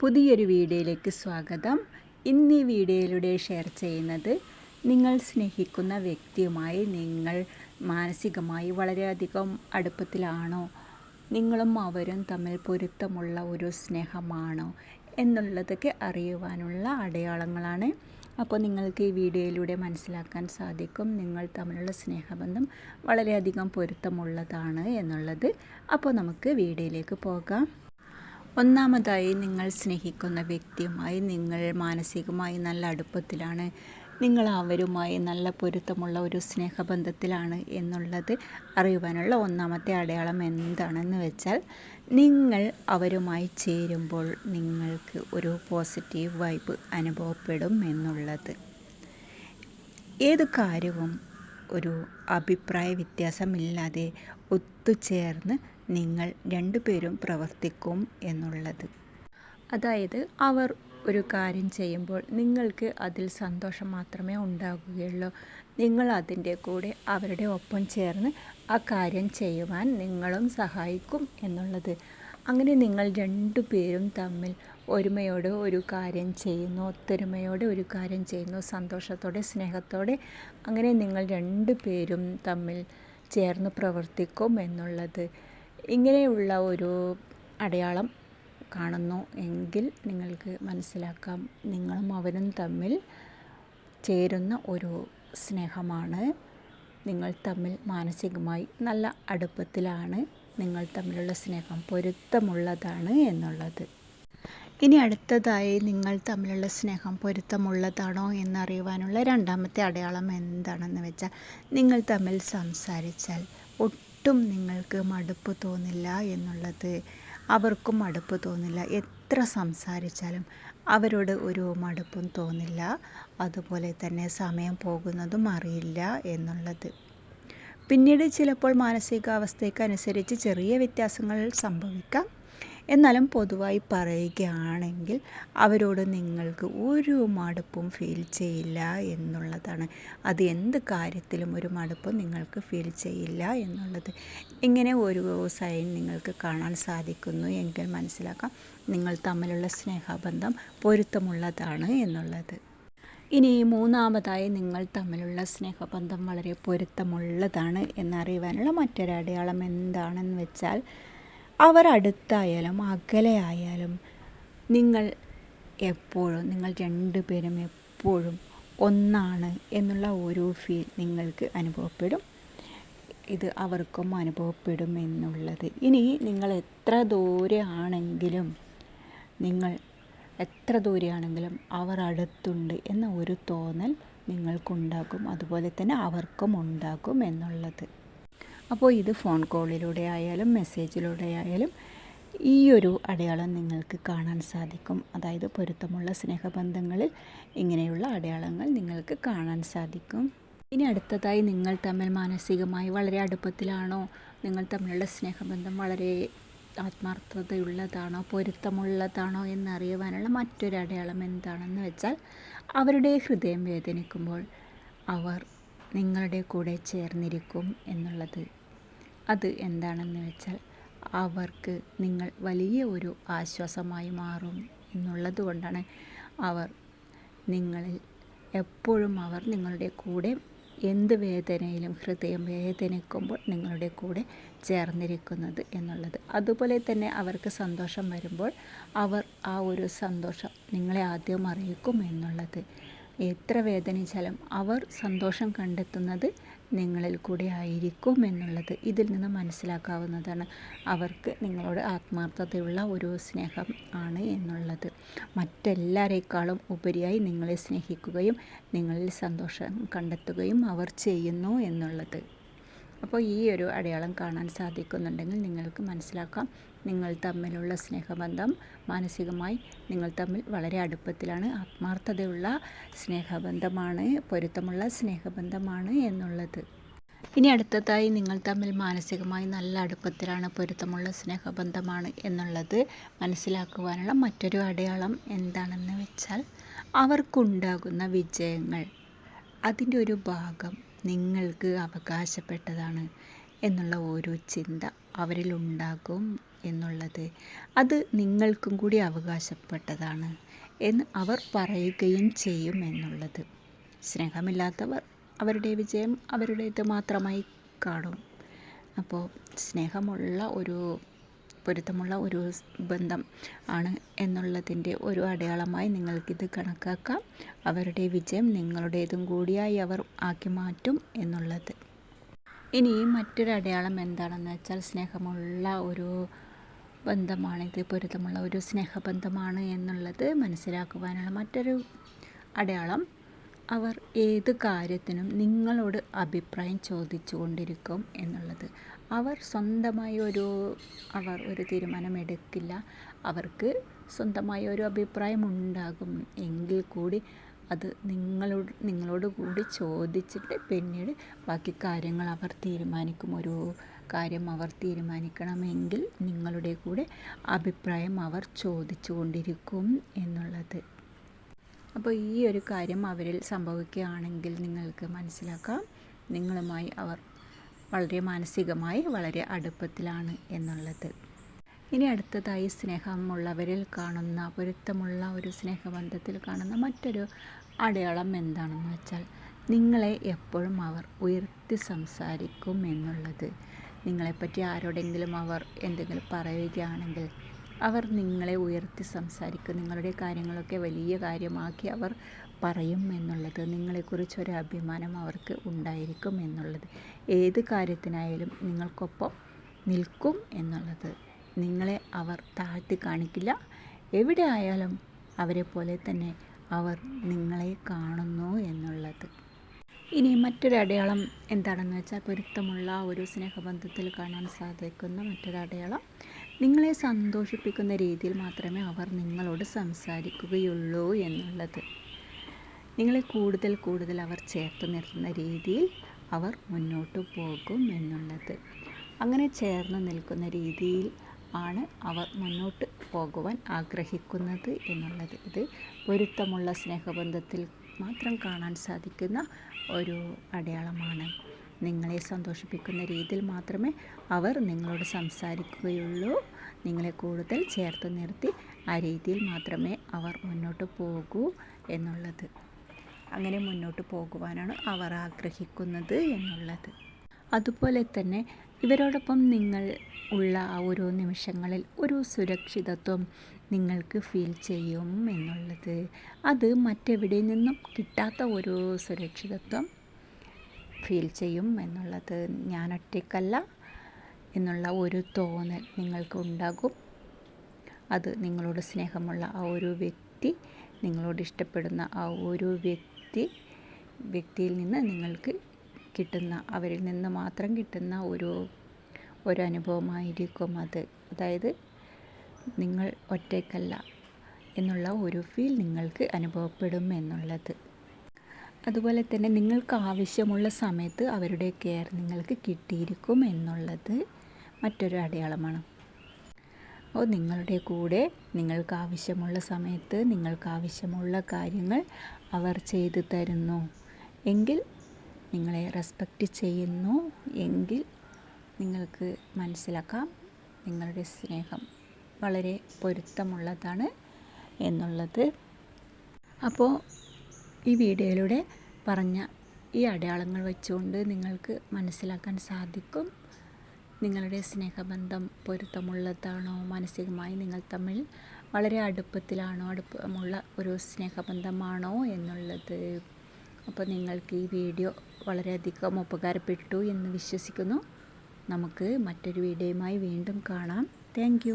പുതിയൊരു വീഡിയോയിലേക്ക് സ്വാഗതം. ഇന്ന് ഈ വീഡിയോയിലൂടെ ഷെയർ ചെയ്യുന്നത് നിങ്ങൾ സ്നേഹിക്കുന്ന വ്യക്തിയുമായി നിങ്ങൾ മാനസികമായി വളരെയധികം അടുപ്പത്തിലാണോ? നിങ്ങളും അവരും തമ്മിൽ പൊരുത്തമുള്ള ഒരു സ്നേഹമാണോ? എന്നുള്ളതൊക്കെ അറിയുവാനുള്ള അടയാളങ്ങളാണ്. അപ്പോൾ നിങ്ങൾക്ക് ഈ വീഡിയോയിലൂടെ മനസ്സിലാക്കാൻ സാധിക്കും നിങ്ങൾ തമ്മിലുള്ള സ്നേഹബന്ധം വളരെയധികം പൊരുത്തമുള്ളതാണ് എന്നുള്ളത്. അപ്പോൾ നമുക്ക് വീഡിയോയിലേക്ക് പോകാം. ഒന്നാമതായി നിങ്ങൾ സ്നേഹിക്കുന്ന വ്യക്തിയുമായി നിങ്ങൾ മാനസികമായി നല്ല അടുപ്പത്തിലാണ് നിങ്ങൾ അവരുമായി നല്ല പൊരുത്തമുള്ള ഒരു സ്നേഹബന്ധത്തിലാണ് എന്നുള്ളത് അറിയുവാനുള്ള ഒന്നാമത്തെ അടയാളം എന്താണെന്ന് വെച്ചാൽ നിങ്ങൾ അവരുമായി ചേരുമ്പോൾ നിങ്ങൾക്ക് ഒരു പോസിറ്റീവ് വൈബ് അനുഭവപ്പെടും എന്നുള്ളത്. ഏത് കാര്യവും ഒരു അഭിപ്രായ വ്യത്യാസമില്ലാതെ ഒത്തുചേർന്ന് നിങ്ങൾ രണ്ടുപേരും പ്രവർത്തിക്കും എന്നുള്ളത്. അതായത് അവർ ഒരു കാര്യം ചെയ്യുമ്പോൾ നിങ്ങൾക്ക് അതിൽ സന്തോഷം മാത്രമേ ഉണ്ടാകുകയുള്ളൂ. നിങ്ങൾ അതിന്റെ കൂടെ അവരുടെ ഒപ്പം ചേർന്ന് ആ കാര്യം ചെയ്യുവാൻ നിങ്ങളും സഹായിക്കും എന്നുള്ളത്. അങ്ങനെ നിങ്ങൾ രണ്ടു പേരും തമ്മിൽ ഒരുമയോടെ ഒരു കാര്യം ചെയ്യുന്നു ഒത്തൊരുമയോടെ ഒരു കാര്യം ചെയ്യുന്നു സന്തോഷത്തോടെ സ്നേഹത്തോടെ അങ്ങനെ നിങ്ങൾ രണ്ടു പേരും തമ്മിൽ ചേർന്ന് പ്രവർത്തിക്കും എന്നുള്ളത് ഇങ്ങനെയുള്ള ഒരു അടയാളം കാണുന്നു എങ്കിൽ നിങ്ങൾക്ക് മനസ്സിലാക്കാം. നിങ്ങളും അവനും തമ്മിൽ ചേരുന്ന ഒരു സ്നേഹമാണ്. നിങ്ങൾ തമ്മിൽ മാനസികമായി നല്ല അടുപ്പത്തിലാണ്. നിങ്ങൾ തമ്മിലുള്ള സ്നേഹം പൊരുത്തമുള്ളതാണ് എന്നുള്ളത്. ഇനി അടുത്തതായി നിങ്ങൾ തമ്മിലുള്ള സ്നേഹം പൊരുത്തമുള്ളതാണോ എന്നറിയുവാനുള്ള രണ്ടാമത്തെ അടയാളം എന്താണെന്ന് വെച്ചാൽ നിങ്ങൾ തമ്മിൽ സംസാരിച്ചാൽ ഒട്ടും നിങ്ങൾക്ക് മടുപ്പ് തോന്നില്ല എന്നുള്ളത്. അവർക്കും മടുപ്പ് തോന്നില്ല. എത്ര സംസാരിച്ചാലും അവരോട് ഒരു മടുപ്പും തോന്നില്ല. അതുപോലെ തന്നെ സമയം പോകുന്നതും അറിയില്ല എന്നുള്ളത്. പിന്നീട് ചിലപ്പോൾ മാനസികാവസ്ഥയ്ക്ക് അനുസരിച്ച് ചെറിയ വ്യത്യാസങ്ങൾ സംഭവിക്കാം. എന്നാലും പൊതുവായി പറയുകയാണെങ്കിൽ അവരോട് നിങ്ങൾക്ക് ഒരു മടുപ്പും ഫീൽ ചെയ്യില്ല എന്നുള്ളതാണ്. അത് എന്ത് കാര്യത്തിലും ഒരു മടുപ്പും നിങ്ങൾക്ക് ഫീൽ ചെയ്യില്ല എന്നുള്ളത്. ഇങ്ങനെ ഒരു സൈൻ നിങ്ങൾക്ക് കാണാൻ സാധിക്കുന്നു എങ്കിൽ മനസ്സിലാക്കാം. നിങ്ങൾ തമ്മിലുള്ള സ്നേഹബന്ധം പൊരുത്തമുള്ളതാണ് എന്നുള്ളത്. ഇനി മൂന്നാമതായി നിങ്ങൾ തമ്മിലുള്ള സ്നേഹബന്ധം വളരെ പൊരുത്തമുള്ളതാണ് എന്നറിയുവാനുള്ള മറ്റൊരടയാളം എന്താണെന്ന് വെച്ചാൽ അവർ അടുത്തായാലും അകലെയായാലും നിങ്ങൾ എപ്പോഴും നിങ്ങൾ രണ്ടുപേരും എപ്പോഴും ഒന്നാണ് എന്നുള്ള ഒരു ഫീൽ നിങ്ങൾക്ക് അനുഭവപ്പെടും. ഇത് അവർക്കും അനുഭവപ്പെടും എന്നുള്ളത് ഇനി നിങ്ങൾ എത്ര ദൂരെ ആണെങ്കിലും നിങ്ങൾ എത്ര ദൂരെയാണെങ്കിലും അവർ അടുത്തുണ്ട് എന്ന ഒരു തോന്നൽ നിങ്ങൾക്കുണ്ടാകും. അതുപോലെ തന്നെ അവർക്കും ഉണ്ടാകും എന്നുള്ളത്. അപ്പോൾ ഇത് ഫോൺ കോളിലൂടെ ആയാലും മെസ്സേജിലൂടെ ആയാലും ഈ ഒരു അടയാളം നിങ്ങൾക്ക് കാണാൻ സാധിക്കും. അതായത് പൊരുത്തമുള്ള സ്നേഹബന്ധങ്ങളിൽ ഇങ്ങനെയുള്ള അടയാളങ്ങൾ നിങ്ങൾക്ക് കാണാൻ സാധിക്കും. ഇനി അടുത്തതായി നിങ്ങൾ തമ്മിൽ മാനസികമായി വളരെ അടുപ്പത്തിലാണോ? നിങ്ങൾ തമ്മിലുള്ള സ്നേഹബന്ധം വളരെ ആത്മാർത്ഥതയുള്ളതാണോ പൊരുത്തമുള്ളതാണോ എന്നറിയുവാനുള്ള മറ്റൊരു അടയാളം എന്താണെന്ന് വെച്ചാൽ അവരുടെ ഹൃദയം വേദനിക്കുമ്പോൾ അവർ നിങ്ങളുടെ കൂടെ ചേർന്നിരിക്കും എന്നുള്ളത്. അത് എന്താണെന്ന് വെച്ചാൽ അവർക്ക് നിങ്ങൾ വലിയ ഒരു ആശ്വാസമായി മാറും എന്നുള്ളത് കൊണ്ടാണ് അവർ നിങ്ങളിൽ എപ്പോഴും അവർ നിങ്ങളുടെ കൂടെ എന്ത് വേദനയിലും ഹൃദയം വേദനിക്കുമ്പോൾ നിങ്ങളുടെ കൂടെ ചേർന്നിരിക്കുന്നത് എന്നുള്ളത്. അതുപോലെ തന്നെ അവർക്ക് സന്തോഷം വരുമ്പോൾ അവർ ആ ഒരു സന്തോഷം നിങ്ങളെ ആദ്യം അറിയിക്കും എന്നുള്ളത്. എത്ര വേദനിച്ചാലും അവർ സന്തോഷം കണ്ടെത്തുന്നത് നിങ്ങളിൽ കൂടെ ആയിരിക്കും എന്നുള്ളത് ഇതിൽ നിന്ന് മനസ്സിലാക്കാവുന്നതാണ്. അവർക്ക് നിങ്ങളോട് ആത്മാർത്ഥതയുള്ള ഒരു സ്നേഹം ആണ് എന്നുള്ളത്. മറ്റെല്ലാവരേക്കാളും ഉപരിയായി നിങ്ങളെ സ്നേഹിക്കുകയും നിങ്ങളിൽ സന്തോഷം കണ്ടെത്തുകയും അവർ ചെയ്യുന്നു എന്നുള്ളത്. അപ്പോൾ ഈ ഒരു അടയാളം കാണാൻ സാധിക്കുന്നുണ്ടെങ്കിൽ നിങ്ങൾക്ക് മനസ്സിലാക്കാം. നിങ്ങൾ തമ്മിലുള്ള സ്നേഹബന്ധം മാനസികമായി നിങ്ങൾ തമ്മിൽ വളരെ അടുപ്പത്തിലാണ്. ആത്മാർത്ഥതയുള്ള സ്നേഹബന്ധമാണ് പൊരുത്തമുള്ള സ്നേഹബന്ധമാണ് എന്നുള്ളത്. ഇനി അടുത്തതായി നിങ്ങൾ തമ്മിൽ മാനസികമായി നല്ല അടുപ്പത്തിലാണ് പൊരുത്തമുള്ള സ്നേഹബന്ധമാണ് എന്നുള്ളത് മനസ്സിലാക്കുവാനുള്ള മറ്റൊരു അടയാളം എന്താണെന്ന് വെച്ചാൽ അവർക്കുണ്ടാകുന്ന വിജയങ്ങൾ അതിന്റെ ഒരു ഭാഗം നിങ്ങൾക്ക് അവകാശപ്പെട്ടതാണ് എന്നുള്ള ഓരോ ചിന്ത അവരിലുണ്ടാകും. എന്നുള്ളത്. അത് നിങ്ങൾക്കും കൂടി അവകാശപ്പെട്ടതാണ് എന്ന് അവർ പറയുകയും ചെയ്യും എന്നുള്ളത്. സ്നേഹമില്ലാത്തവർ അവരുടെ വിജയം അവരുടേത് മാത്രമായി കാണും. അപ്പോൾ സ്നേഹമുള്ള ഒരു പൊരുത്തമുള്ള ഒരു ബന്ധം ആണ് എന്നുള്ളതിന്റെ ഒരു അടയാളമായി നിങ്ങൾക്കിത് കണക്കാക്കാം. അവരുടെ വിജയം നിങ്ങളുടേതും കൂടിയായി അവർ ആക്കി മാറ്റും എന്നുള്ളത്. ഇനി മറ്റൊരു അടയാളം എന്താണെന്ന് വെച്ചാൽ സ്നേഹമുള്ള ഒരു ബന്ധമാണിത് പൊരുത്തമുള്ള ഒരു സ്നേഹബന്ധമാണ് എന്നുള്ളത് മനസ്സിലാക്കുവാനുള്ള മറ്റൊരു അടയാളം അവർ ഏത് കാര്യത്തിനും നിങ്ങളോട് അഭിപ്രായം ചോദിച്ചു കൊണ്ടിരിക്കും എന്നുള്ളത്. അവർ സ്വന്തമായി ഒരു അവർ ഒരു തീരുമാനം എടുക്കില്ല. അവർക്ക് സ്വന്തമായ ഒരു അഭിപ്രായം ഉണ്ടാകും. എങ്കിൽ കൂടി അത് നിങ്ങളോട് നിങ്ങളോട് കൂടി ചോദിച്ചിട്ട് പിന്നീട് ബാക്കി കാര്യങ്ങൾ അവർ തീരുമാനിക്കും. ഒരു കാര്യം അവർ തീരുമാനിക്കണമെങ്കിൽ നിങ്ങളുടെ കൂടെ അഭിപ്രായം അവർ ചോദിച്ചു കൊണ്ടിരിക്കും എന്നുള്ളത്. അപ്പോൾ ഈ ഒരു കാര്യം അവരിൽ സംഭവിക്കുകയാണെങ്കിൽ നിങ്ങൾക്ക് മനസ്സിലാക്കാം. നിങ്ങളുമായി അവർ വളരെ മാനസികമായി വളരെ അടുപ്പത്തിലാണ് എന്നുള്ളത്. ഇനി അടുത്തതായി സ്നേഹമുള്ളവരിൽ കാണുന്ന പൊരുത്തമുള്ള ഒരു സ്നേഹബന്ധത്തിൽ കാണുന്ന മറ്റൊരു അടയാളം എന്താണെന്ന് വെച്ചാൽ നിങ്ങളെ എപ്പോഴും അവർ ഉയർത്തി സംസാരിക്കും എന്നുള്ളത്. നിങ്ങളെപ്പറ്റി ആരോടെങ്കിലും അവർ എന്തെങ്കിലും പറയുകയാണെങ്കിൽ അവർ നിങ്ങളെ ഉയർത്തി സംസാരിക്കും. നിങ്ങളുടെ കാര്യങ്ങളൊക്കെ വലിയ കാര്യമാക്കി അവർ പറയും എന്നുള്ളത് നിങ്ങളെക്കുറിച്ച് ഒരു അഭിമാനം അവർക്ക് ഉണ്ടായിരിക്കും എന്നുള്ളത്. ഏത് കാര്യത്തിനായാലും നിങ്ങൾക്കൊപ്പം നിൽക്കും എന്നുള്ളത്. നിങ്ങളെ അവർ താഴ്ത്തി കാണിക്കില്ല. എവിടെ ആയാലും അവരെ പോലെ തന്നെ അവർ നിങ്ങളെ കാണുന്നു എന്നുള്ളത്. ഇനി മറ്റൊരു അടയാളം എന്താണെന്ന് വെച്ചാൽ പൊരുത്തമുള്ള ഒരു സ്നേഹബന്ധത്തിൽ കാണാൻ സാധിക്കുന്ന മറ്റൊരു അടയാളം നിങ്ങളെ സന്തോഷിപ്പിക്കുന്ന രീതിയിൽ മാത്രമേ അവർ നിങ്ങളോട് സംസാരിക്കുകയുള്ളൂ എന്നുള്ളത്. നിങ്ങളെ കൂടുതൽ കൂടുതൽ അവർ ചേർത്ത് നിർത്തുന്ന രീതിയിൽ അവർ മുന്നോട്ട് പോകും എന്നുള്ളത്. അങ്ങനെ ചേർന്ന് നിൽക്കുന്ന രീതിയിൽ ആണ് അവർ മുന്നോട്ട് പോകുവാൻ ആഗ്രഹിക്കുന്നത് എന്നുള്ളത്. ഇത് പൊരുത്തമുള്ള സ്നേഹബന്ധത്തിൽ മാത്രം കാണാൻ സാധിക്കുന്ന ഒരു അടയാളമാണ്. നിങ്ങളെ സന്തോഷിപ്പിക്കുന്ന രീതിയിൽ മാത്രമേ അവർ നിങ്ങളോട് സംസാരിക്കുകയുള്ളൂ. നിങ്ങളെ കൂടുതൽ ചേർത്ത് നിർത്തി ആ രീതിയിൽ മാത്രമേ അവർ മുന്നോട്ട് പോകൂ എന്നുള്ളത്. അങ്ങനെ മുന്നോട്ട് പോകുവാനാണ് അവർ ആഗ്രഹിക്കുന്നത് എന്നുള്ളത്. അതുപോലെ തന്നെ ഇവരോടൊപ്പം നിങ്ങൾ ഉള്ള ആ ഓരോ നിമിഷങ്ങളിൽ ഒരു സുരക്ഷിതത്വം നിങ്ങൾക്ക് ഫീൽ ചെയ്യും എന്നുള്ളത്. അത് മറ്റെവിടെ നിന്നും കിട്ടാത്ത ഒരു സുരക്ഷിതത്വം ഫീൽ ചെയ്യും എന്നുള്ളത് ഞാൻ ഒറ്റയ്ക്കല്ല എന്നുള്ള ഒരു തോന്നൽ നിങ്ങൾക്ക് ഉണ്ടാകും. അത് നിങ്ങളോട് സ്നേഹമുള്ള ആ ഒരു വ്യക്തി നിങ്ങളോട് ഇഷ്ടപ്പെടുന്ന ആ ഒരു വ്യക്തി വ്യക്തിയിൽ നിന്ന് നിങ്ങൾക്ക് കിട്ടുന്ന അവരിൽ നിന്ന് മാത്രം കിട്ടുന്ന ഒരു ഒരു അനുഭവമായിരിക്കും അത്. അതായത് നിങ്ങൾ ഒറ്റയ്ക്കല്ല എന്നുള്ള ഒരു ഫീൽ നിങ്ങൾക്ക് അനുഭവപ്പെടും എന്നുള്ളത്. അതുപോലെ തന്നെ നിങ്ങൾക്ക് ആവശ്യമുള്ള സമയത്ത് അവരുടെ കെയർ നിങ്ങൾക്ക് കിട്ടിയിരിക്കും എന്നുള്ളത് മറ്റൊരു അടയാളമാണ്. അപ്പോൾ നിങ്ങളുടെ കൂടെ നിങ്ങൾക്ക് ആവശ്യമുള്ള സമയത്ത് നിങ്ങൾക്ക് ആവശ്യമുള്ള കാര്യങ്ങൾ അവർ ചെയ്തു തരുന്നു. എങ്കിൽ നിങ്ങളെ റെസ്പെക്റ്റ് ചെയ്യുന്നു. എങ്കിൽ നിങ്ങൾക്ക് മനസ്സിലാക്കാം നിങ്ങളുടെ സ്നേഹം. വളരെ പൊരുത്തമുള്ളതാണ് എന്നുള്ളത്. അപ്പോൾ ഈ വീഡിയോയിലൂടെ പറഞ്ഞ ഈ അടയാളങ്ങൾ വെച്ചുകൊണ്ട് നിങ്ങൾക്ക് മനസ്സിലാക്കാൻ സാധിക്കും. നിങ്ങളുടെ സ്നേഹബന്ധം പൊരുത്തമുള്ളതാണോ? മാനസികമായി നിങ്ങൾ തമ്മിൽ വളരെ അടുപ്പത്തിലാണോ? അടുപ്പമുള്ള ഒരു സ്നേഹബന്ധമാണോ എന്നുള്ളത്. അപ്പോൾ നിങ്ങൾക്ക് ഈ വീഡിയോ വളരെയധികം ഉപകാരപ്പെട്ടു എന്ന് വിശ്വസിക്കുന്നു. നമുക്ക് മറ്റൊരു വീഡിയോയുമായി വീണ്ടും കാണാം. താങ്ക്